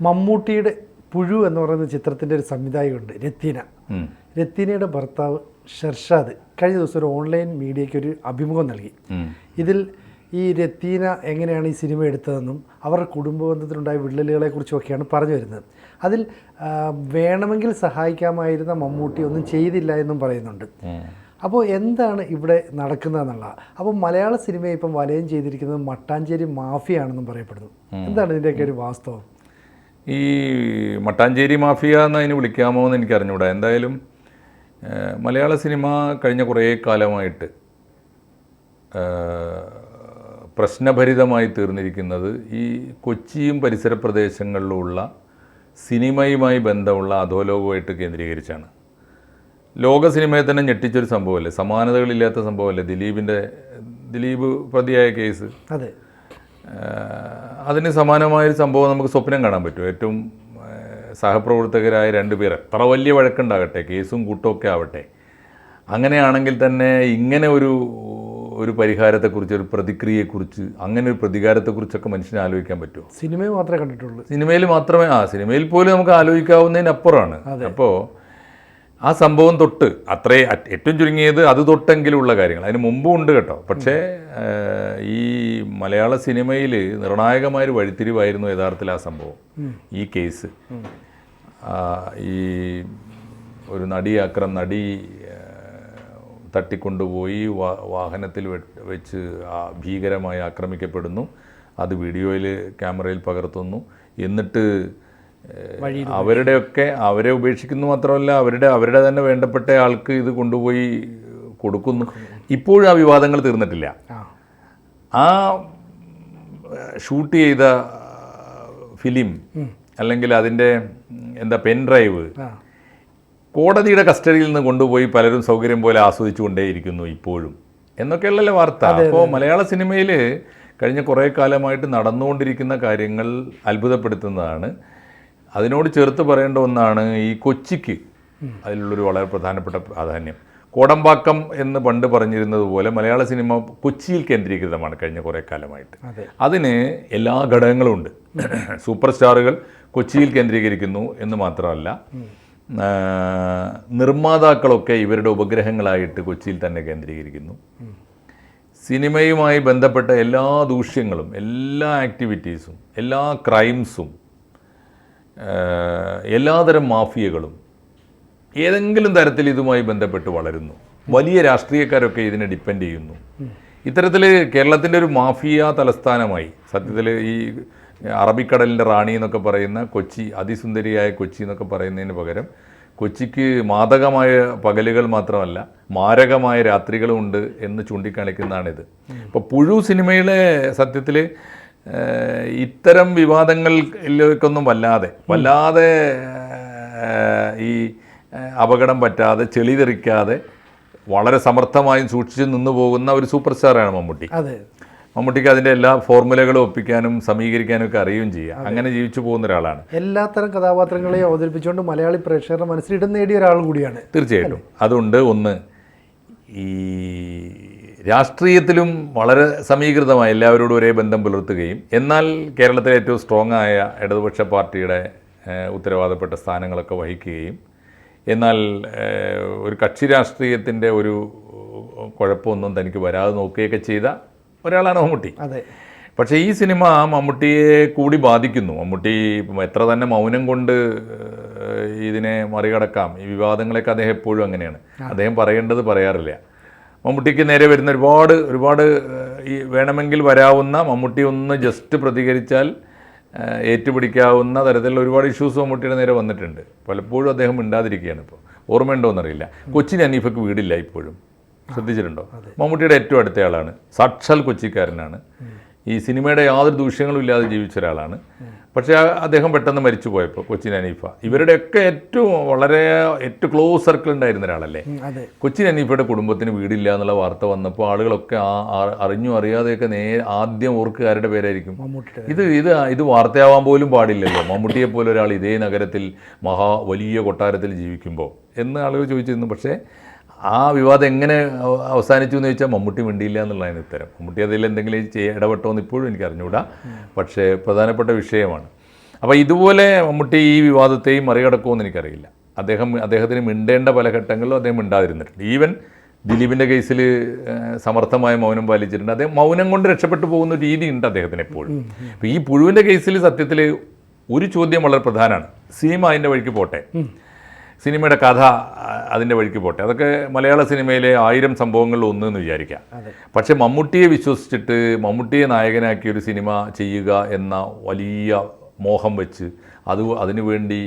മമ്മൂട്ടിയുടെ പുഴു എന്ന് പറയുന്ന ചിത്രത്തിന്റെ ഒരു സംവിധായകമുണ്ട് രത്തീന. രത്തിനയുടെ ഭർത്താവ് ഷർഷാദ് കഴിഞ്ഞ ദിവസം ഒരു ഓൺലൈൻ മീഡിയയ്ക്ക് ഒരു അഭിമുഖം നൽകി. ഇതിൽ ഈ രത്തീന എങ്ങനെയാണ് ഈ സിനിമ എടുത്തതെന്നും അവരുടെ കുടുംബബന്ധത്തിലുണ്ടായ ബന്ധത്തിലുണ്ടായ വിള്ളലുകളെ കുറിച്ചുമൊക്കെയാണ് പറഞ്ഞു വരുന്നത്. അതിൽ വേണമെങ്കിൽ സഹായിക്കാമായിരുന്ന മമ്മൂട്ടി ഒന്നും ചെയ്തില്ല എന്നും പറയുന്നുണ്ട്. അപ്പോൾ എന്താണ് ഇവിടെ നടക്കുന്നതെന്നുള്ള? അപ്പോൾ മലയാള സിനിമയെ ഇപ്പം വലയം ചെയ്തിരിക്കുന്നത് മട്ടാഞ്ചേരി മാഫിയാണെന്നും പറയപ്പെടുന്നു. എന്താണ് ഇതിന്റെയൊക്കെ ഒരു വാസ്തവം? ഈ മട്ടാഞ്ചേരി മാഫിയ എന്ന് അതിന് വിളിക്കാമോ എന്ന് എനിക്ക് അറിഞ്ഞുകൂടാ എന്തായാലും മലയാള സിനിമ കഴിഞ്ഞ കുറേ കാലമായിട്ട് പ്രശ്നഭരിതമായി തീർന്നിരിക്കുന്നത് ഈ കൊച്ചിയും പരിസര പ്രദേശങ്ങളിലുമുള്ള സിനിമയുമായി ബന്ധമുള്ള അധോലോകമായിട്ട് കേന്ദ്രീകരിച്ചാണ്. ലോക സിനിമയെ തന്നെ ഞെട്ടിച്ചൊരു സംഭവമല്ലേ? സമാനതകളില്ലാത്ത സംഭവമല്ലേ ദിലീപിന്റെ ദിലീപ് പ്രതിയായ കേസ്? അതെ. അതിന് സമാനമായൊരു സംഭവം നമുക്ക് സ്വപ്നം കാണാൻ പറ്റും. ഏറ്റവും സഹപ്രവർത്തകരായ രണ്ടുപേർ എത്ര വലിയ വഴക്കുണ്ടാകട്ടെ കേസും കൂട്ടമൊക്കെ ആവട്ടെ. അങ്ങനെയാണെങ്കിൽ തന്നെ ഇങ്ങനെ ഒരു ഒരു പരിഹാരത്തെക്കുറിച്ച് ഒരു പ്രതിക്രിയയെക്കുറിച്ച് അങ്ങനെ ഒരു പ്രതികാരത്തെക്കുറിച്ചൊക്കെ മനുഷ്യനെ ആലോചിക്കാൻ പറ്റുമോ? സിനിമയെ മാത്രമേ കണ്ടിട്ടുള്ളൂ. സിനിമയിൽ മാത്രമേ ആ സിനിമയിൽ പോലും നമുക്ക് ആലോചിക്കാവുന്നതിനപ്പുറമാണ്. അപ്പോൾ ആ സംഭവം തൊട്ട് അത്രേ ഏറ്റവും ചുരുങ്ങിയത് അത് തൊട്ടെങ്കിലുള്ള കാര്യങ്ങൾ. അതിന് മുമ്പും ഉണ്ട് കേട്ടോ. പക്ഷേ ഈ മലയാള സിനിമയിൽ നിർണായകമായൊരു വഴിത്തിരിവായിരുന്നു യഥാർത്ഥത്തിൽ ആ സംഭവം. ഈ കേസ്. ഈ ഒരു നടി അക്രം നടി തട്ടിക്കൊണ്ടുപോയി വാ- വാഹനത്തിൽ വെച്ച് ഭീകരമായി ആക്രമിക്കപ്പെടുന്നു. അത് വീഡിയോയിൽ ക്യാമറയിൽ പകർത്തുന്നു. എന്നിട്ട് അവരുടെയൊക്കെ അവരെ ഉപേക്ഷിക്കുന്നു മാത്രമല്ല അവരുടെ അവരുടെ തന്നെ വേണ്ടപ്പെട്ട ആൾക്ക് ഇത് കൊണ്ടുപോയി കൊടുക്കുന്നു. ഇപ്പോഴും ആ വിവാദങ്ങൾ തീർന്നിട്ടില്ല. ആ. ഷൂട്ട് ചെയ്ത ഫിലിം അല്ലെങ്കിൽ അതിന്റെ എന്താ പെൻ ഡ്രൈവ് കോടതിയുടെ കസ്റ്റഡിയിൽ നിന്ന് കൊണ്ടുപോയി പലരും സൗകര്യം പോലെ ആസ്വദിച്ചുകൊണ്ടേയിരിക്കുന്നു ഇപ്പോഴും. എന്നൊക്കെയുള്ളല്ലേ വാർത്ത. അപ്പോൾ മലയാള സിനിമയിൽ കഴിഞ്ഞ കുറേ കാലമായിട്ട് നടന്നുകൊണ്ടിരിക്കുന്ന കാര്യങ്ങൾ അത്ഭുതപ്പെടുത്തുന്നതാണ്. അതിനോട് ചേർത്ത് പറയേണ്ട ഒന്നാണ് ഈ കൊച്ചിക്ക് അതിലുള്ളൊരു വളരെ പ്രധാനപ്പെട്ട പ്രാധാന്യം. കോടമ്പാക്കം എന്ന് പണ്ട് പറഞ്ഞിരുന്നത് പോലെ മലയാള സിനിമ കൊച്ചിയിൽ കേന്ദ്രീകൃതമാണ് കഴിഞ്ഞ കുറേ കാലമായിട്ട്. അതെ. അതിന് എല്ലാ ഘടകങ്ങളും ഉണ്ട് സൂപ്പർ സ്റ്റാറുകൾ കൊച്ചിയിൽ കേന്ദ്രീകരിക്കുന്നു എന്ന് മാത്രമല്ല നിർമ്മാതാക്കളൊക്കെ ഇവരുടെ ഉപഗ്രഹങ്ങളായിട്ട് കൊച്ചിയിൽ തന്നെ കേന്ദ്രീകരിക്കുന്നു. സിനിമയുമായി ബന്ധപ്പെട്ട എല്ലാ ദൂഷ്യങ്ങളും എല്ലാ ആക്ടിവിറ്റീസും എല്ലാ ക്രൈംസും എല്ലാതരം മാഫിയകളും ഏതെങ്കിലും തരത്തിൽ ഇതുമായി ബന്ധപ്പെട്ട് വളരുന്നു. വലിയ രാഷ്ട്രീയക്കാരൊക്കെ ഇതിനെ ഡിപ്പെൻഡ് ചെയ്യുന്നു. ഇത്തരത്തിൽ കേരളത്തിന്റെ ഒരു മാഫിയ തലസ്ഥാനമായി സത്യത്തിൽ ഈ അറബിക്കടലിന്റെ റാണി എന്നൊക്കെ പറയുന്ന കൊച്ചി അതിസുന്ദരിയായ കൊച്ചി എന്നൊക്കെ പറയുന്നതിന് പകരം കൊച്ചിക്ക് മാതകമായ പകലുകൾ മാത്രമല്ല മാരകമായ രാത്രികളും ഉണ്ട് എന്ന് ചൂണ്ടിക്കാണിക്കുന്നതാണിത്. ഇപ്പോൾ പുഴു സിനിമയിലെ സത്യത്തിൽ ഇത്തരം വിവാദങ്ങളിലേക്കൊന്നും വല്ലാതെ വല്ലാതെ ഈ അപകടം പറ്റാതെ ചെളി തെറിക്കാതെ വളരെ സമർത്ഥമായും സൂക്ഷിച്ച് നിന്നു പോകുന്ന ഒരു സൂപ്പർ സ്റ്റാറാണ് മമ്മൂട്ടി. അതെ. മമ്മൂട്ടിക്ക് അതിന്റെ എല്ലാ ഫോർമുലകളും ഒപ്പിക്കാനും സമീകരിക്കാനും ഒക്കെ അറിയുകയും ചെയ്യാം. അങ്ങനെ ജീവിച്ചു പോകുന്ന ഒരാളാണ്. എല്ലാത്തരം കഥാപാത്രങ്ങളെയും അവതരിപ്പിച്ചുകൊണ്ട് മലയാളി പ്രേക്ഷകരുടെ മനസ്സിൽ ഇടം നേടിയ ഒരാൾ കൂടിയാണ്. തീർച്ചയായിട്ടും. അതുകൊണ്ട് ഒന്ന് ഈ രാഷ്ട്രീയത്തിലും വളരെ സമീകൃതമായി എല്ലാവരോടും ഒരേ ബന്ധം പുലർത്തുകയും എന്നാൽ കേരളത്തിലെ ഏറ്റവും സ്ട്രോങ് ആയ ഇടതുപക്ഷ പാർട്ടിയുടെ ഉത്തരവാദപ്പെട്ട സ്ഥാനങ്ങളൊക്കെ വഹിക്കുകയും എന്നാൽ ഒരു കക്ഷി രാഷ്ട്രീയത്തിന്റെ ഒരു കുഴപ്പമൊന്നും തനിക്ക് വരാതെ നോക്കുകയൊക്കെ ചെയ്ത ഒരാളാണ് മമ്മൂട്ടി. അതെ. പക്ഷേ ഈ സിനിമ മമ്മൂട്ടിയെ കൂടി ബാധിക്കുന്നു. മമ്മൂട്ടി എത്ര തന്നെ മൗനം കൊണ്ട് ഇതിനെ മറികടക്കാം. ഈ വിവാദങ്ങളൊക്കെ അദ്ദേഹം എപ്പോഴും അങ്ങനെയാണ്. അദ്ദേഹം പറയേണ്ടത് പറയാറില്ല. മമ്മൂട്ടിക്ക് നേരെ വരുന്ന ഒരുപാട് ഒരുപാട് ഈ വേണമെങ്കിൽ വരാവുന്ന മമ്മൂട്ടി ഒന്ന് ജസ്റ്റ് പ്രതികരിച്ചാൽ ഏറ്റുപിടിക്കാവുന്ന തരത്തിലുള്ള ഒരുപാട് ഇഷ്യൂസ് മമ്മൂട്ടിയുടെ നേരെ വന്നിട്ടുണ്ട്. പലപ്പോഴും അദ്ദേഹം മിണ്ടാതിരിക്കുകയാണ് ഇപ്പോൾ ഓർമ്മയുണ്ടോ എന്നറിയില്ല കൊച്ചിൻ അനീഫക്ക് വീടില്ല ഇപ്പോഴും. ശ്രദ്ധിച്ചിട്ടുണ്ടോ? മമ്മൂട്ടിയുടെ ഏറ്റവും അടുത്ത ആളാണ് സാക്ഷാൽ കൊച്ചിക്കാരനാണ്. ഈ സിനിമയുടെ യാതൊരു ദൂഷ്യങ്ങളും ഇല്ലാതെ ജീവിച്ച ഒരാളാണ്. പക്ഷേ അദ്ദേഹം പെട്ടെന്ന് മരിച്ചു പോയപ്പോൾ കൊച്ചിൻ അനീഫ. ഇവരുടെയൊക്കെ ഏറ്റവും വളരെ ഏറ്റവും ക്ലോസ് സർക്കിൾ ഉണ്ടായിരുന്ന ഒരാളല്ലേ? കൊച്ചിൻ അനീഫയുടെ കുടുംബത്തിന് വീടില്ല എന്നുള്ള വാർത്ത വന്നപ്പോൾ ആളുകളൊക്കെ ആ അറിഞ്ഞു അറിയാതെയൊക്കെ നേ ആദ്യം ഓർക്കുകാരുടെ പേരായിരിക്കും. ഇത് ഇത് ഇത് വാർത്തയാവാൻ പോലും പാടില്ലല്ലോ. മമ്മൂട്ടിയെ പോലെ ഒരാൾ ഇതേ നഗരത്തിൽ മഹാ വലിയ കൊട്ടാരത്തിൽ ജീവിക്കുമ്പോൾ എന്ന് ആളുകൾ ചോദിച്ചിരുന്നു. പക്ഷേ ആ വിവാദം എങ്ങനെ അവസാനിച്ചു എന്ന് ചോദിച്ചാൽ മമ്മൂട്ടി മിണ്ടിയില്ല എന്നുള്ളതാണ് ഉത്തരം. മമ്മൂട്ടി അതിൽ എന്തെങ്കിലും ചെയ്യ ഇടപെട്ടോ എന്ന് ഇപ്പോഴും എനിക്ക് അറിഞ്ഞുകൂടാ പക്ഷേ പ്രധാനപ്പെട്ട വിഷയമാണ്. അപ്പോൾ ഇതുപോലെ മമ്മൂട്ടി ഈ വിവാദത്തെയും മറികടക്കുമെന്ന് എനിക്കറിയില്ല. അദ്ദേഹം അദ്ദേഹത്തിന് മിണ്ടേണ്ട പല ഘട്ടങ്ങളിലും അദ്ദേഹം മിണ്ടാതിരുന്നിട്ടുണ്ട്. ഈവൻ ദിലീപിന്റെ കേസിൽ സമർത്ഥമായ മൗനം പാലിച്ചിട്ടുണ്ട്. അദ്ദേഹം മൗനം കൊണ്ട് രക്ഷപ്പെട്ടു പോകുന്ന രീതിയുണ്ട് രീതി ഉണ്ട് അദ്ദേഹത്തിന് എപ്പോഴും അപ്പോൾ ഈ പുഴുവിന്റെ കേസിൽ സത്യത്തിൽ ഒരു ചോദ്യം വളരെ പ്രധാനമാണ്. സിനിമ അതിന്റെ വഴിക്ക് പോട്ടെ. സിനിമയുടെ കഥ അതിന്റെ വഴിക്ക് പോട്ടെ. അതൊക്കെ മലയാള സിനിമയിലെ ആയിരം സംഭവങ്ങളിൽ ഒന്ന് എന്ന് വിചാരിക്കാം. പക്ഷേ മമ്മൂട്ടിയെ വിശ്വസിച്ചിട്ട് മമ്മൂട്ടിയെ നായകനാക്കി ഒരു സിനിമ ചെയ്യുക എന്ന വലിയ മോഹം വെച്ച് അത് അതിനുവേണ്ടി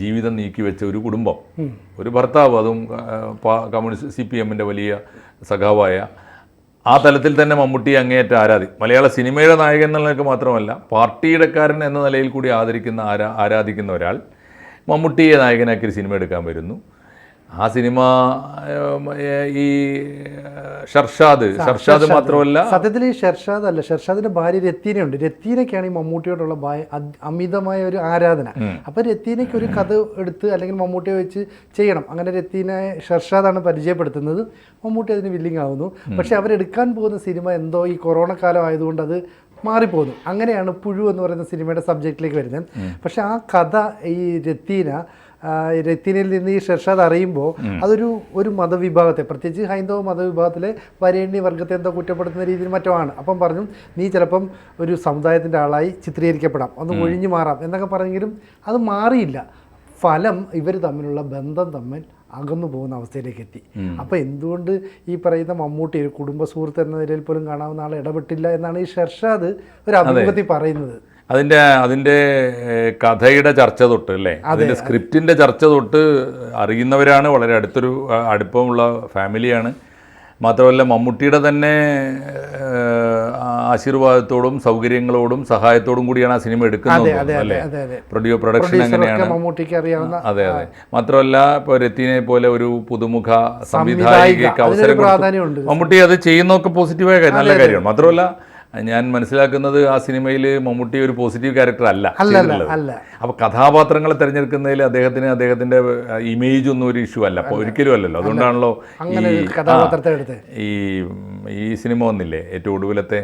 ജീവിതം നീക്കി വെച്ച ഒരു കുടുംബം. ഒരു ഭർത്താവ് അതും കമ്മ്യൂണിസ്റ്റ് സി പി എമ്മിന്റെ വലിയ സഖാവായ ആ തലത്തിൽ തന്നെ മമ്മൂട്ടി അങ്ങേയറ്റ ആരാധി. മലയാള സിനിമയുടെ നായകൻ എന്നുള്ളതൊക്കെ മാത്രമല്ല പാർട്ടിയുടെക്കാരൻ എന്ന നിലയിൽ കൂടി ആദരിക്കുന്ന ആരാ ആരാധിക്കുന്ന ഒരാൾ മമ്മൂട്ടിയെ നായകനാക്കി ഒരു സിനിമ എടുക്കാൻ വരുന്നു. ആ സിനിമ ഈ ഷർഷാദ് ഷർഷാദ്. മാത്രമല്ല സത്യത്തിൽ ഈ ഷർഷാദ് അല്ല ഷർഷാദിന്റെ ഭാര്യ രത്തീനയുണ്ട്. രത്തീനയ്ക്കാണ് ഈ മമ്മൂട്ടിയോടുള്ള അമിതമായ ഒരു ആരാധന. അപ്പൊ രത്തീനയ്ക്ക് ഒരു കഥ എടുത്ത് അല്ലെങ്കിൽ മമ്മൂട്ടിയെ വെച്ച് ചെയ്യണം. അങ്ങനെ രത്തീനെ ഷർഷാദാണ് പരിചയപ്പെടുത്തുന്നത്. മമ്മൂട്ടി അതിന് വില്ലിംഗ് ആവുന്നു. പക്ഷെ അവരെടുക്കാൻ പോകുന്ന സിനിമ എന്തോ ഈ കൊറോണ കാലം ആയതുകൊണ്ട് അത് മാറിപ്പോകുന്നു. അങ്ങനെയാണ് പുഴു എന്ന് പറയുന്ന സിനിമയുടെ സബ്ജക്റ്റിലേക്ക് വരുന്നത്. പക്ഷെ ആ കഥ ഈ രത്തീന രത്തീനയിൽ നിന്ന് ഈ ഷെർഷാദ് അറിയുമ്പോൾ അതൊരു ഒരു മതവിഭാഗത്തെ പ്രത്യേകിച്ച് ഹൈന്ദവ മതവിഭാഗത്തിലെ വരേണ്യ വർഗത്തെ എന്തോ കുറ്റപ്പെടുത്തുന്ന രീതിയിൽ മറ്റോ ആണ് അപ്പം പറഞ്ഞു നീ ചിലപ്പം ഒരു സമുദായത്തിന്റെ ആളായി ചിത്രീകരിക്കപ്പെടാം. ഒന്ന് ഒഴിഞ്ഞു മാറാം. എന്നൊക്കെ പറഞ്ഞെങ്കിലും അത് മാറിയില്ല. ഫലം ഇവർ തമ്മിലുള്ള ബന്ധം തമ്മിൽ അകന്നു പോകുന്ന അവസ്ഥയിലേക്ക് എത്തി അപ്പോൾ എന്തുകൊണ്ട് ഈ പറയുന്ന മമ്മൂട്ടി ഒരു കുടുംബ സുഹൃത്ത് എന്ന നിലയിൽ പോലും കാണാവുന്ന ആൾ ഇടപെട്ടില്ല എന്നാണ് ഈ ഷെർഷാദ് ഒരു അഭിമുഖത്തിൽ പറയുന്നത്. അതിന്റെ അതിന്റെ കഥയുടെ ചർച്ച തൊട്ട് അല്ലേ? അതിന്റെ സ്ക്രിപ്റ്റിന്റെ ചർച്ച തൊട്ട് അറിയുന്നവരാണ് വളരെ അടുത്തൊരു അടുപ്പമുള്ള ഫാമിലിയാണ്. മാത്രമല്ല മമ്മൂട്ടിയുടെ തന്നെ ആശീർവാദത്തോടും സൗകര്യങ്ങളോടും സഹായത്തോടും കൂടിയാണ് ആ സിനിമ എടുക്കുന്നത് അല്ലേ? പ്രൊഡ്യൂ പ്രൊഡക്ഷൻ അങ്ങനെയാണ്. മമ്മൂട്ടിക്ക് അറിയാവുന്ന അതെ അതെ. മാത്രമല്ല ഇപ്പോൾ രത്തിനെ പോലെ ഒരു പുതുമുഖ സംവിധായിക, സംവിധായികയ്ക്ക് അവസരം. മമ്മൂട്ടി അത് ചെയ്യുന്നതൊക്കെ പോസിറ്റീവായ കാര്യം നല്ല കാര്യമാണ്. മാത്രമല്ല ഞാൻ മനസ്സിലാക്കുന്നത് ആ സിനിമയിൽ മമ്മൂട്ടി ഒരു പോസിറ്റീവ് ക്യാരക്ടർ അല്ല അല്ല അപ്പൊ കഥാപാത്രങ്ങളെ തിരഞ്ഞെടുക്കുന്നതിൽ അദ്ദേഹത്തിന് അദ്ദേഹത്തിന്റെ ഇമേജ് ഒന്നും ഒരു ഇഷ്യൂ അല്ല. അപ്പോൾ ഒരിക്കലും അല്ലല്ലോ. അതുകൊണ്ടാണല്ലോ ഈ ഈ സിനിമ വന്നില്ലേ? ഏറ്റവും ഒടുവിലത്തെ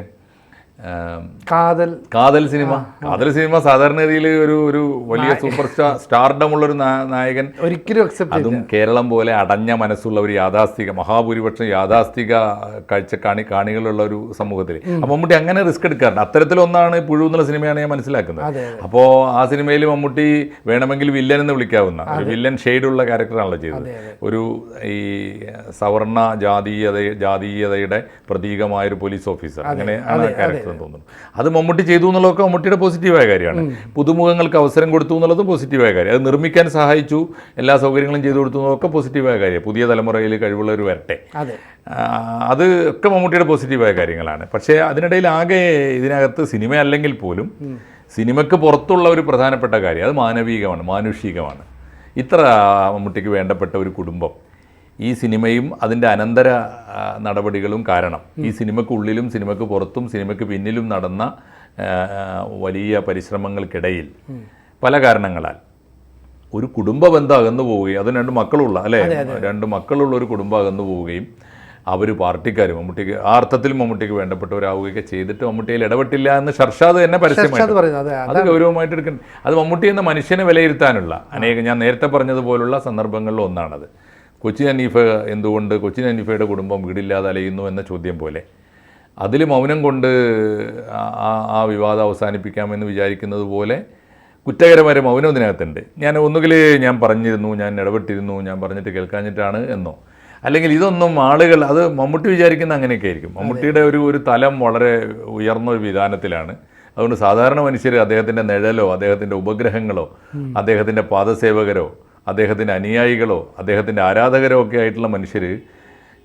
കാതൽ. കാതൽ സിനിമ. കാതൽ സിനിമ സാധാരണ രീതിയിൽ ഒരു ഒരു വലിയ സൂപ്പർ സ്റ്റാർ സ്റ്റാർഡമുള്ള ഒരു നായകൻ. ഒരിക്കലും അക്സെപ്റ്റ് അതും കേരളം പോലെ അടഞ്ഞ മനസ്സുള്ള ഒരു യാഥാസ്ഥിക മഹാഭൂരിപക്ഷം യാഥാസ്ഥിക കാഴ്ച കാണി കാണികളുള്ള ഒരു സമൂഹത്തിൽ. അപ്പോൾ മമ്മൂട്ടി അങ്ങനെ റിസ്ക് എടുക്കാറുണ്ട്. അത്തരത്തിലൊന്നാണ് പുഴു എന്നുള്ള സിനിമയാണ് ഞാൻ മനസ്സിലാക്കുന്നത്. അപ്പോ അപ്പോൾ ആ സിനിമയിൽ മമ്മൂട്ടി വേണമെങ്കിൽ വില്ലൻ എന്ന് വിളിക്കാവുന്ന ഒരു വില്ലൻ ഷെയ്ഡുള്ള ക്യാരക്ടറാണല്ലോ ചെയ്തത്. ഒരു ഈ സവർണ ജാതീയത ജാതീയതയുടെ പ്രതീകമായ ഒരു പോലീസ് ഓഫീസർ അങ്ങനെ ആണ് ക്യാരക്ടർ എന്ന് തോന്നുന്നു. അത് മമ്മൂട്ടി ചെയ്തു എന്നുള്ളതൊക്കെ മമ്മൂട്ടിയുടെ പോസിറ്റീവായ കാര്യമാണ്. പുതുമുഖങ്ങൾക്ക് അവസരം കൊടുത്തു എന്നുള്ളതും പോസിറ്റീവായ കാര്യം. അത് നിർമ്മിക്കാൻ സഹായിച്ചു എല്ലാ സൗകര്യങ്ങളും ചെയ്തു കൊടുത്തു എന്നതൊക്കെ പോസിറ്റീവായ കാര്യം. പുതിയ തലമുറയിൽ കഴിവുള്ളവർ വരട്ടെ. അതെ. ഒക്കെ മമ്മൂട്ടിയുടെ പോസിറ്റീവായ കാര്യങ്ങളാണ്. പക്ഷേ അതിനിടയിൽ ആകെ ഇതിനകത്ത് സിനിമ അല്ലെങ്കിൽ പോലും സിനിമയ്ക്ക് പുറത്തുള്ള ഒരു പ്രധാനപ്പെട്ട കാര്യം അത് മാനവികമാണ് മാനുഷികമാണ്. ഇത്ര മമ്മൂട്ടിക്ക് വേണ്ടപ്പെട്ട ഒരു കുടുംബം ഈ സിനിമയും അതിന്റെ അനന്തര നടപടികളും കാരണം. ഈ സിനിമയ്ക്കുള്ളിലും സിനിമയ്ക്ക് പുറത്തും സിനിമയ്ക്ക് പിന്നിലും നടന്ന വലിയ പരിശ്രമങ്ങൾക്കിടയിൽ പല കാരണങ്ങളാൽ ഒരു കുടുംബ ബന്ധം അകന്നു പോവുകയും അതും രണ്ട് മക്കളുള്ള അല്ലേ? രണ്ട് മക്കളുള്ള ഒരു കുടുംബം അകന്നു പോവുകയും അവർ പാർട്ടിക്കാർ മമ്മൂട്ടിക്ക് ആ അർത്ഥത്തിൽ മമ്മൂട്ടിക്ക് വേണ്ടപ്പെട്ടവരാവുകയൊക്കെ ചെയ്തിട്ട് മമ്മൂട്ടിയിൽ ഇടപെട്ടില്ല എന്ന് ഷർഷാദ് തന്നെ അതെ അത് ഗൗരവമായിട്ട് എടുക്കണം അത് മമ്മൂട്ടി എന്ന മനുഷ്യനെ വിലയിരുത്താനുള്ള അനേകം ഞാൻ നേരത്തെ പറഞ്ഞതുപോലുള്ള സന്ദർഭങ്ങളിൽ ഒന്നാണത്. കൊച്ചിൻ അനീഫ എന്തുകൊണ്ട് കൊച്ചിൻ അനീഫയുടെ കുടുംബം വീടില്ലാതെ അലയുന്നു എന്ന ചോദ്യം പോലെ. അതിൽ മൗനം കൊണ്ട് ആ- വിവാദം അവസാനിപ്പിക്കാമെന്ന് വിചാരിക്കുന്നത് പോലെ കുറ്റകരമായ മൗനം ഇതിനകത്തുണ്ട്. ഞാൻ ഒന്നുകിൽ ഞാൻ പറഞ്ഞിരുന്നു ഞാൻ ഇടപെട്ടിരുന്നു ഞാൻ പറഞ്ഞിട്ട് കേൾക്കാഞ്ഞിട്ടാണ് എന്നോ. അല്ലെങ്കിൽ ഇതൊന്നും ആളുകൾ അത് മമ്മൂട്ടി വിചാരിക്കുന്ന അങ്ങനെയൊക്കെ ആയിരിക്കും. മമ്മൂട്ടിയുടെ ഒരു ഒരു തലം വളരെ ഉയർന്ന ഒരു വിധാനത്തിലാണ്. അതുകൊണ്ട് സാധാരണ മനുഷ്യർ അദ്ദേഹത്തിന്റെ നിഴലോ അദ്ദേഹത്തിന്റെ ഉപഗ്രഹങ്ങളോ അദ്ദേഹത്തിന്റെ പാദസേവകരോ അദ്ദേഹത്തിന്റെ അനുയായികളോ അദ്ദേഹത്തിന്റെ ആരാധകരോ ഒക്കെ ആയിട്ടുള്ള മനുഷ്യർ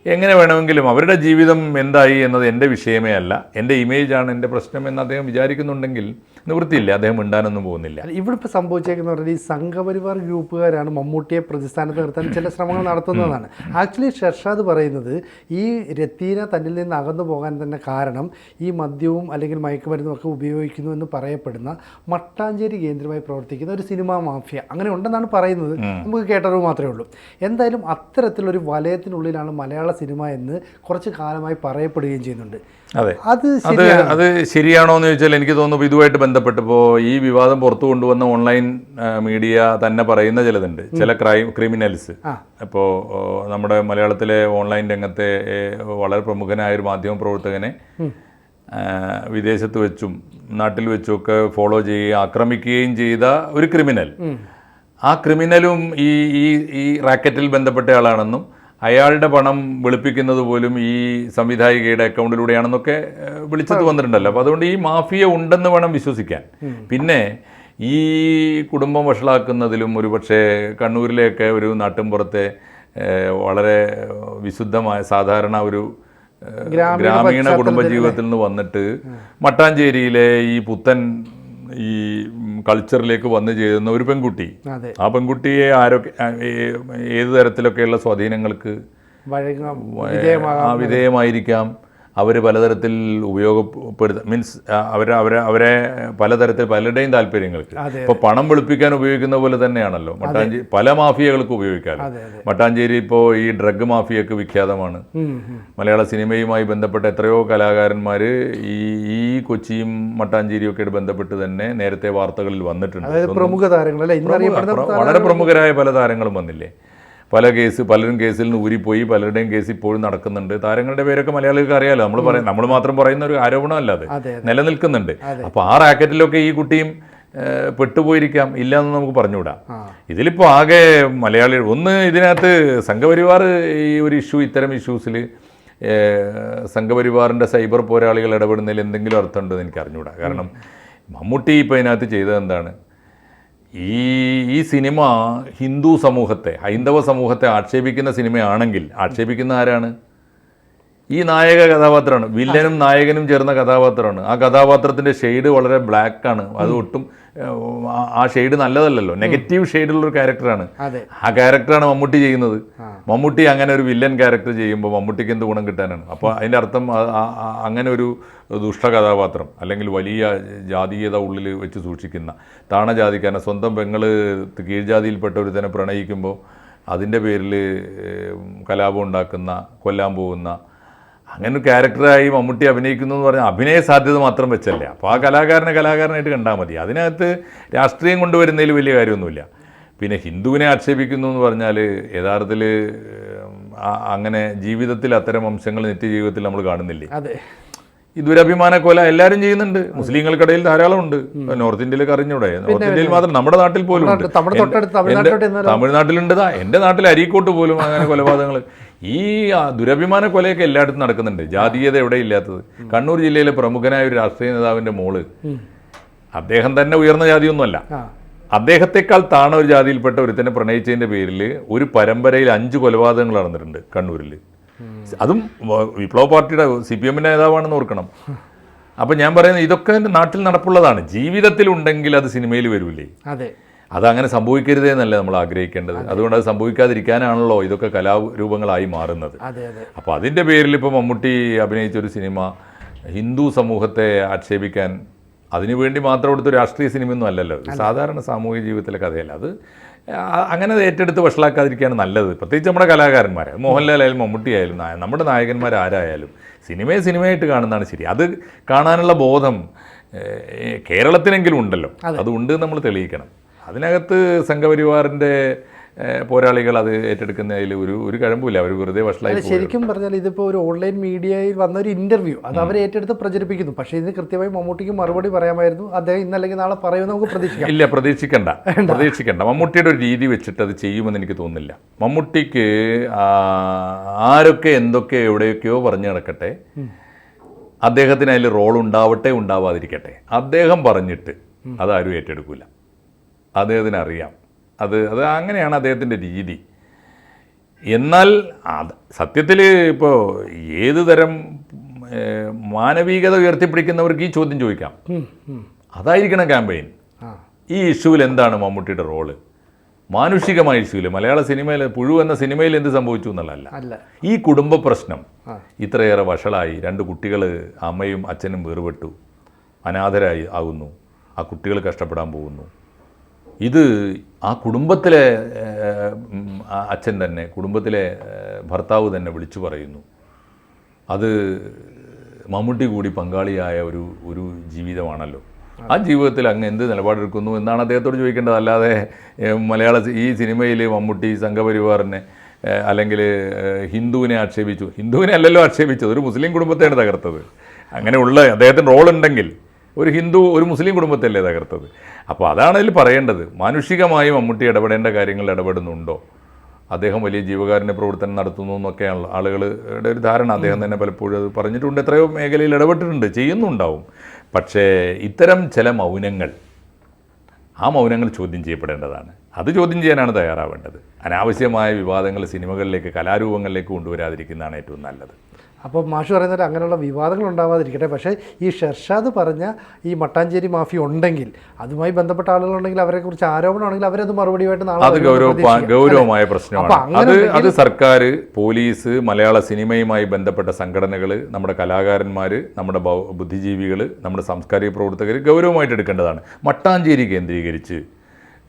എങ്ങനെ വേണമെങ്കിലും അവരുടെ ജീവിതം എന്തായി എന്നത് എന്റെ വിഷയമേ അല്ല. എന്റെ ഇമേജാണ് എന്റെ പ്രശ്നം എന്ന് അദ്ദേഹം വിചാരിക്കുന്നുണ്ടെങ്കിൽ നിവൃത്തിയില്ല അദ്ദേഹം ഉണ്ടാനൊന്നും പോകുന്നില്ല. ഇവിടെ ഇപ്പോൾ സംഭവിച്ചേക്കുന്ന പറഞ്ഞാൽ ഈ സംഘപരിവാർ ഗ്രൂപ്പുകാരാണ് മമ്മൂട്ടിയെ പ്രതിസ്ഥാനത്ത് നിർത്താൻ ചില ശ്രമങ്ങൾ നടത്തുന്നതാണ്. ആക്ച്വലി ഷർഷാദ് പറയുന്നത് ഈ രത്തീന തന്നിൽ നിന്ന് അകന്നു പോകാൻ തന്നെ കാരണം ഈ മദ്യവും അല്ലെങ്കിൽ മയക്കുമരുന്നും ഒക്കെ ഉപയോഗിക്കുന്നു എന്ന് പറയപ്പെടുന്ന മട്ടാഞ്ചേരി കേന്ദ്രമായി പ്രവർത്തിക്കുന്ന ഒരു സിനിമാ മാഫിയ. അങ്ങനെ ഉണ്ടെന്നാണ് പറയുന്നത്. നമുക്ക് കേട്ടറിവ് മാത്രമേ ഉള്ളൂ. എന്തായാലും അത്തരത്തിലൊരു വലയത്തിനുള്ളിലാണ് മലയാള സിനിമ എന്ന് കുറച്ച് കാലമായി പറയപ്പെടുകയും ചെയ്യുന്നുണ്ട്. അതെ. അത് അത് അത് ശരിയാണോ എന്ന് ചോദിച്ചാൽ എനിക്ക് തോന്നുന്നു ഇതുമായിട്ട് ബന്ധം ബന്ധപ്പെട്ടപ്പോൾ ഈ വിവാദം പുറത്തു കൊണ്ടുവന്ന ഓൺലൈൻ മീഡിയ തന്നെ പറയുന്ന ചിലതുണ്ട്. ചില ക്രൈം ക്രിമിനൽസ് അപ്പോൾ ഇപ്പോൾ നമ്മുടെ മലയാളത്തിലെ ഓൺലൈൻ രംഗത്തെ വളരെ പ്രമുഖനായ ഒരു മാധ്യമ പ്രവർത്തകനെ വിദേശത്ത് വെച്ചും നാട്ടിൽ വെച്ചുമൊക്കെ ഫോളോ ചെയ്യുകയും ആക്രമിക്കുകയും ചെയ്ത ഒരു ക്രിമിനൽ ആ ക്രിമിനലും ഈ ഈ ഈ റാക്കറ്റിൽ ബന്ധപ്പെട്ട ആളാണെന്നും അയാളുടെ പണം വെളുപ്പിക്കുന്നത് പോലും ഈ സംവിധായികയുടെ അക്കൗണ്ടിലൂടെയാണെന്നൊക്കെ വിളിച്ചത് വന്നിട്ടുണ്ടല്ലോ. അപ്പോൾ അതുകൊണ്ട് ഈ മാഫിയ ഉണ്ടെന്ന് വേണം വിശ്വസിക്കാൻ. പിന്നെ ഈ കുടുംബം വഷളാക്കുന്നതിലും ഒരുപക്ഷെ കണ്ണൂരിലെയൊക്കെ ഒരു നാട്ടിൻപുറത്തെ പുറത്തെ വളരെ വിശുദ്ധമായ സാധാരണ ഒരു ഗ്രാമീണ ഗ്രാമീണ കുടുംബ ജീവിതത്തിൽ നിന്ന് വന്നിട്ട് മട്ടാഞ്ചേരിയിലെ ഈ പുത്തൻ ഈ കൾച്ചറിലേക്ക് വന്നു ചേരുന്ന ഒരു പെൺകുട്ടി. ആ പെൺകുട്ടിയെ ആരൊക്കെ ഏത് തരത്തിലൊക്കെയുള്ള സ്വാധീനങ്ങൾക്ക് വിധേയമായിരിക്കാം. അവർ പലതരത്തിൽ ഉപയോഗപ്പെടുത്ത മീൻസ് അവർ അവരെ അവരെ പലതരത്തിൽ പലരുടെയും താല്പര്യങ്ങൾക്ക്. ഇപ്പൊ ഇപ്പോൾ പണം വെളുപ്പിക്കാൻ ഉപയോഗിക്കുന്ന പോലെ തന്നെയാണല്ലോ. മട്ടാഞ്ചേരി പല മാഫിയകൾക്ക് ഉപയോഗിക്കാറ്. മട്ടാഞ്ചേരി ഇപ്പോൾ ഈ ഡ്രഗ് മാഫിയക്ക് വിഖ്യാതമാണ്. മലയാള സിനിമയുമായി ബന്ധപ്പെട്ട എത്രയോ കലാകാരന്മാർ ഈ ഈ കൊച്ചിയും മട്ടാഞ്ചേരിയും ഒക്കെ ബന്ധപ്പെട്ട് തന്നെ നേരത്തെ വാർത്തകളിൽ വന്നിട്ടുണ്ട്. വളരെ പ്രമുഖരായ പല താരങ്ങളും വന്നില്ലേ? പല കേസ് പലരും കേസിൽ നിന്ന് ഊരിപ്പോയി പലരുടെയും കേസ് ഇപ്പോഴും നടക്കുന്നുണ്ട്. താരങ്ങളുടെ പേരൊക്കെ മലയാളികൾക്ക് അറിയാലോ. നമ്മൾ പറയും നമ്മൾ മാത്രം പറയുന്ന ഒരു ആരോപണമല്ല അത്. നിലനിൽക്കുന്നുണ്ട്. അപ്പോൾ ആ റാക്കറ്റിലൊക്കെ ഈ കുട്ടിയും പെട്ടുപോയിരിക്കാം. ഇല്ല എന്ന് നമുക്ക് പറഞ്ഞുകൂടാ. ഇതിലിപ്പോൾ ആകെ മലയാളികൾ ഒന്ന് ഇതിനകത്ത് സംഘപരിവാർ ഈ ഒരു ഇഷ്യൂ ഇത്തരം ഇഷ്യൂസിൽ സംഘപരിവാറിന്റെ സൈബർ പോരാളികൾ ഇടപെടുന്നതിൽ എന്തെങ്കിലും അർത്ഥമുണ്ടെന്ന് എനിക്ക് അറിഞ്ഞുകൂടാ. കാരണം മമ്മൂട്ടി ഇപ്പോൾ ഇതിനകത്ത് ചെയ്തത് എന്താണ്? ഈ ഈ സിനിമ ഹിന്ദു സമൂഹത്തെ ഹൈന്ദവ സമൂഹത്തെ ആക്ഷേപിക്കുന്ന സിനിമയാണെങ്കിൽ ആക്ഷേപിക്കുന്ന ആരാണ്? ഈ നായക കഥാപാത്രമാണ്. വില്ലനും നായകനും ചേർന്ന കഥാപാത്രമാണ്. ആ കഥാപാത്രത്തിന്റെ ഷെയ്ഡ് വളരെ ബ്ലാക്ക് ആണ്. അത് ഒട്ടും ആ- ഷെയ്ഡ് നല്ലതല്ലല്ലോ. നെഗറ്റീവ് ഷെയ്ഡുള്ള ഒരു ക്യാരക്ടറാണ് ആ ക്യാരക്ടറാണ് മമ്മൂട്ടി ചെയ്യുന്നത്. മമ്മൂട്ടി അങ്ങനെ ഒരു വില്ലൻ ക്യാരക്ടർ ചെയ്യുമ്പോൾ മമ്മൂട്ടിക്ക് എന്ത് ഗുണം കിട്ടാനാണ്? അപ്പോൾ അതിന്റെ അർത്ഥം അങ്ങനെ ഒരു ദുഷ്ട കഥാപാത്രം അല്ലെങ്കിൽ വലിയ ജാതീയത ഉള്ളിൽ വെച്ച് സൂക്ഷിക്കുന്ന താണജാതിക്കാരനെ സ്വന്തം പെങ്ങൾ കീഴ്ജാതിയിൽപ്പെട്ട ഒരു തന്നെ പ്രണയിക്കുമ്പോൾ അതിന്റെ പേരിൽ കലാപം ഉണ്ടാക്കുന്ന കൊല്ലാൻ പോകുന്ന അങ്ങനെ ഒരു ക്യാരക്ടറായി മമ്മൂട്ടി അഭിനയിക്കുന്നു എന്ന് പറഞ്ഞാൽ അഭിനയ സാധ്യത മാത്രം വെച്ചല്ല. അപ്പോൾ ആ കലാകാരനെ കലാകാരനായിട്ട് കണ്ടാൽ മതി. അതിനകത്ത് രാഷ്ട്രീയം കൊണ്ടുവരുന്നതിൽ വലിയ കാര്യമൊന്നുമില്ല. പിന്നെ ഹിന്ദുവിനെ ആക്ഷേപിക്കുന്നു എന്ന് പറഞ്ഞാൽ യഥാർത്ഥത്തിൽ അങ്ങനെ ജീവിതത്തിൽ അത്തരം അംശങ്ങൾ നിത്യജീവിതത്തിൽ നമ്മൾ കാണുന്നില്ലേ. അതെ. ഈ ദുരഭിമാന കൊല എല്ലാവരും ചെയ്യുന്നുണ്ട്. മുസ്ലിങ്ങൾക്കിടയിൽ ധാരാളം ഉണ്ട്. നോർത്ത് ഇന്ത്യയിൽ കറിഞ്ഞൂടെ നോർത്ത് ഇന്ത്യയിൽ മാത്രം നമ്മുടെ നാട്ടിൽ പോലും തമിഴ്നാട്ടിലുണ്ട് എന്റെ നാട്ടിൽ അരീക്കോട്ട് പോലും അങ്ങനെ കൊലപാതകങ്ങൾ. ഈ ദുരഭിമാന കൊലയൊക്കെ എല്ലായിടത്തും നടക്കുന്നുണ്ട്. ജാതീയത എവിടെ ഇല്ലാത്തത്. കണ്ണൂർ ജില്ലയിലെ പ്രമുഖനായ ഒരു രാഷ്ട്രീയ നേതാവിന്റെ മോൾ അദ്ദേഹം തന്നെ ഉയർന്ന ജാതിയൊന്നുമല്ല. അദ്ദേഹത്തെക്കാൾ താണ ഒരു ജാതിയിൽപ്പെട്ട ഒരുത്തനെ പ്രണയിച്ചതിന്റെ പേരിൽ ഒരു പരമ്പരയിൽ അഞ്ച് കൊലപാതകങ്ങൾ നടന്നിട്ടുണ്ട് കണ്ണൂരിൽ അതും വിപ്ലവ പാർട്ടിയുടെ സി പി എമ്മിന്റെ നേതാവാണെന്ന് ഓർക്കണം. അപ്പൊ ഞാൻ പറയുന്നത് ഇതൊക്കെ നാട്ടിൽ നടപ്പുള്ളതാണ്. ജീവിതത്തിൽ ഉണ്ടെങ്കിൽ അത് സിനിമയിൽ വരൂലേ. അതെ. അതങ്ങനെ സംഭവിക്കരുതേ എന്നല്ല നമ്മൾ ആഗ്രഹിക്കേണ്ടത്. അതുകൊണ്ട് അത് സംഭവിക്കാതിരിക്കാനാണല്ലോ ഇതൊക്കെ കലാരൂപങ്ങളായി മാറുന്നത്. അപ്പോൾ അതിന്റെ പേരിൽ ഇപ്പോൾ മമ്മൂട്ടി അഭിനയിച്ചൊരു സിനിമ ഹിന്ദു സമൂഹത്തെ ആക്ഷേപിക്കാൻ അതിനുവേണ്ടി മാത്രം എടുത്ത രാഷ്ട്രീയ സിനിമയൊന്നും അല്ലല്ലോ. സാധാരണ സാമൂഹിക ജീവിതത്തിലെ കഥയല്ല. അത് അങ്ങനെ ഏറ്റെടുത്ത് വഷളാക്കാതിരിക്കുകയാണ് നല്ലത്. പ്രത്യേകിച്ച് നമ്മുടെ കലാകാരന്മാർ മോഹൻലാൽ ആയാലും മമ്മൂട്ടി ആയാലും നമ്മുടെ നായകന്മാർ ആരായാലും സിനിമയെ സിനിമയായിട്ട് കാണുന്നതാണ് ശരി. അത് കാണാനുള്ള ബോധം കേരളത്തിനെങ്കിലും ഉണ്ടല്ലോ. അതുണ്ട് നമ്മൾ തെളിയിക്കണം. അതിനകത്ത് സംഘപരിവാറിന്റെ പോരാളികൾ അത് ഏറ്റെടുക്കുന്നതിൽ ഒരു ഒരു കഴമ്പില്ല അവർ വെറുതെ വഷളായി ശരിക്കും പറഞ്ഞാൽ ഇതിപ്പോൾ ഒരു ഓൺലൈൻ മീഡിയയിൽ വന്ന ഒരു ഇന്റർവ്യൂ അത് അവർ ഏറ്റെടുത്ത് പ്രചരിപ്പിക്കുന്നു. പക്ഷേ ഇതിന് കൃത്യമായി മമ്മൂട്ടിക്ക് മറുപടി പറയാമായിരുന്നു. അദ്ദേഹം ഇന്നല്ലെങ്കിൽ നാളെ പറയുമെന്ന് നമുക്ക് പ്രതീക്ഷിക്കാം. ഇല്ല പ്രതീക്ഷിക്കണ്ട. പ്രതീക്ഷിക്കണ്ട. മമ്മൂട്ടിയുടെ ഒരു രീതി വെച്ചിട്ട് അത് ചെയ്യുമെന്ന് എനിക്ക് തോന്നുന്നില്ല. മമ്മൂട്ടിക്ക് ആരൊക്കെ എന്തൊക്കെ എവിടെയൊക്കെയോ പറഞ്ഞു നടക്കട്ടെ. അദ്ദേഹത്തിന് അതിൽ റോൾ ഉണ്ടാവട്ടെ ഉണ്ടാവാതിരിക്കട്ടെ. അദ്ദേഹം പറഞ്ഞിട്ട് അതാരും ഏറ്റെടുക്കില്ല അദ്ദേഹത്തിന് അറിയാം അത് അത് അങ്ങനെയാണ് അദ്ദേഹത്തിന്റെ രീതി. എന്നാൽ അത് സത്യത്തിൽ ഇപ്പോൾ ഏത് തരം മാനവികത ഉയർത്തിപ്പിടിക്കുന്നവർക്ക് ഈ ചോദ്യം ചോദിക്കാം. അതായിരിക്കണം ക്യാമ്പയിൻ. ഈ ഇഷ്യൂവിൽ എന്താണ് മമ്മൂട്ടിയുടെ റോൾ? മാനുഷികമായ ഇഷ്യൂവിൽ മലയാള സിനിമയിൽ പുഴു എന്ന സിനിമയിൽ എന്ത് സംഭവിച്ചു എന്നുള്ളതല്ല. ഈ കുടുംബ പ്രശ്നം ഇത്രയേറെ വഷളായി. രണ്ട് കുട്ടികൾ അമ്മയും അച്ഛനും വേർപെട്ടു. അനാഥരായി ആകുന്നു. ആ കുട്ടികൾ കഷ്ടപ്പെടാൻ പോകുന്നു. ഇത് ആ കുടുംബത്തിലെ അച്ഛൻ തന്നെ കുടുംബത്തിലെ ഭർത്താവ് തന്നെ വിളിച്ചു പറയുന്നു. അത് മമ്മൂട്ടി കൂടി പങ്കാളിയായ ഒരു ഒരു ജീവിതമാണല്ലോ. ആ ജീവിതത്തിൽ അങ്ങ് എന്ത് നിലപാടെടുക്കുന്നു എന്നാണ് അദ്ദേഹത്തോട് ചോദിക്കേണ്ടത്. അല്ലാതെ മലയാള ഈ സിനിമയിൽ മമ്മൂട്ടി സംഘപരിവാറിനെ അല്ലെങ്കിൽ ഹിന്ദുവിനെ ആക്ഷേപിച്ചു. ഹിന്ദുവിനെ അല്ലല്ലോ ആക്ഷേപിച്ചത്. ഒരു മുസ്ലിം കുടുംബത്തെയാണ് തകർത്തത്. അങ്ങനെയുള്ള അദ്ദേഹത്തിന് റോൾ ഉണ്ടെങ്കിൽ ഒരു ഹിന്ദു ഒരു മുസ്ലിം കുടുംബത്തല്ലേ തകർത്തത്? അപ്പോൾ അതാണ് അതിൽ പറയേണ്ടത്. മാനുഷികമായി മമ്മൂട്ടി ഇടപെടേണ്ട കാര്യങ്ങൾ ഇടപെടുന്നുണ്ടോ? അദ്ദേഹം വലിയ ജീവകാരുണ്യ പ്രവർത്തനം നടത്തുന്നു എന്നൊക്കെയാണ് ആളുകളുടെ ഒരു ധാരണ. അദ്ദേഹം തന്നെ പലപ്പോഴും അത് പറഞ്ഞിട്ടുണ്ട്. എത്രയോ മേഖലയിൽ ഇടപെട്ടിട്ടുണ്ട് ചെയ്യുന്നുണ്ടാവും. പക്ഷേ ഇത്തരം ചില മൗനങ്ങൾ ആ മൗനങ്ങൾ ചോദ്യം ചെയ്യപ്പെടേണ്ടതാണ്. അത് ചോദ്യം ചെയ്യാനാണ് തയ്യാറാവേണ്ടത്. അനാവശ്യമായ വിവാദങ്ങൾ സിനിമകളിലേക്ക് കലാരൂപങ്ങളിലേക്ക് കൊണ്ടുവരാതിരിക്കുന്നതാണ് ഏറ്റവും നല്ലത്. അപ്പോൾ മാഷു പറയുന്നത് അങ്ങനെയുള്ള വിവാദങ്ങൾ ഉണ്ടാവാതിരിക്കട്ടെ. പക്ഷേ ഈ ഷെർഷാദ് പറഞ്ഞ ഈ മട്ടാഞ്ചേരി മാഫി ഉണ്ടെങ്കിൽ അതുമായി ബന്ധപ്പെട്ട ആളുകളുണ്ടെങ്കിൽ അവരെക്കുറിച്ച് ആരോപണമാണെങ്കിൽ അവരത് മറുപടിയായിട്ട് നാളെ ഗൗരവമായ പ്രശ്നമാണ്. അത് അത് സർക്കാർ പോലീസ് മലയാള സിനിമയുമായി ബന്ധപ്പെട്ട സംഘടനകൾ നമ്മുടെ കലാകാരന്മാർ നമ്മുടെ ബുദ്ധിജീവികൾ നമ്മുടെ സാംസ്കാരിക പ്രവർത്തകർ ഗൗരവമായിട്ട് എടുക്കേണ്ടതാണ്. മട്ടാഞ്ചേരി കേന്ദ്രീകരിച്ച്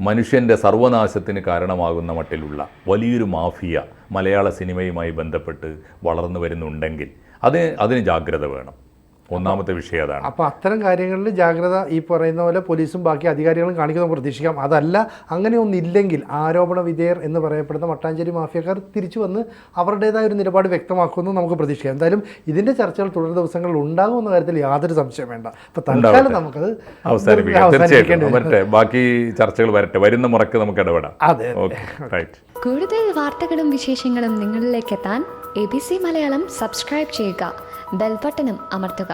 മനുഷ്യന്റെ സർവനാശത്തിന് കാരണമാകുന്ന മട്ടിലുള്ള വലിയൊരു മാഫിയ മലയാള സിനിമയുമായി ബന്ധപ്പെട്ട് വളർന്നു വരുന്നുണ്ടെങ്കിൽ അതിന് അതിന് ജാഗ്രത വേണം. ഒന്നാമത്തെ വിഷയം അതാണ്. അപ്പോൾ അത്തരം കാര്യങ്ങളിൽ ജാഗ്രത ഈ പറയുന്ന പോലെ പോലീസും ബാക്കി അധികാരികളും കാണിക്കുന്നത് പ്രതീക്ഷിക്കാം. അതല്ല അങ്ങനെ ഒന്നില്ലെങ്കിൽ ആരോപണ വിധേയർ എന്ന് പറയപ്പെടുന്ന മട്ടാഞ്ചേരി മാഫിയക്കാർ തിരിച്ചു വന്ന് അവരുടേതായ ഒരു നിലപാട് വ്യക്തമാക്കുമെന്ന് നമുക്ക് പ്രതീക്ഷിക്കാം. എന്തായാലും ഇതിന്റെ ചർച്ചകൾ തുടർ ദിവസങ്ങളിൽ ഉണ്ടാകുമെന്ന കാര്യത്തിൽ യാതൊരു സംശയം വേണ്ട. അപ്പോൾ തൽക്കാലം നമുക്കത് അവസാനിപ്പിക്കാം. തീർച്ചയായിട്ടും അവസാനിപ്പിക്കേണ്ടി വരും. വരട്ടെ. ബാക്കി ചർച്ചകൾ വരട്ടെ. വരുന്ന മുറക്ക് നമുക്ക് ഇടപെടാം. അതെ ഓക്കെ. റൈറ്റ്. കൂടുതൽ വാർത്തകളും വിശേഷങ്ങളും നിങ്ങളിലേക്ക് എത്താൻ A B C Malayalam subscribe ചെയ്യുക. ബെൽബട്ടനും അമർത്തുക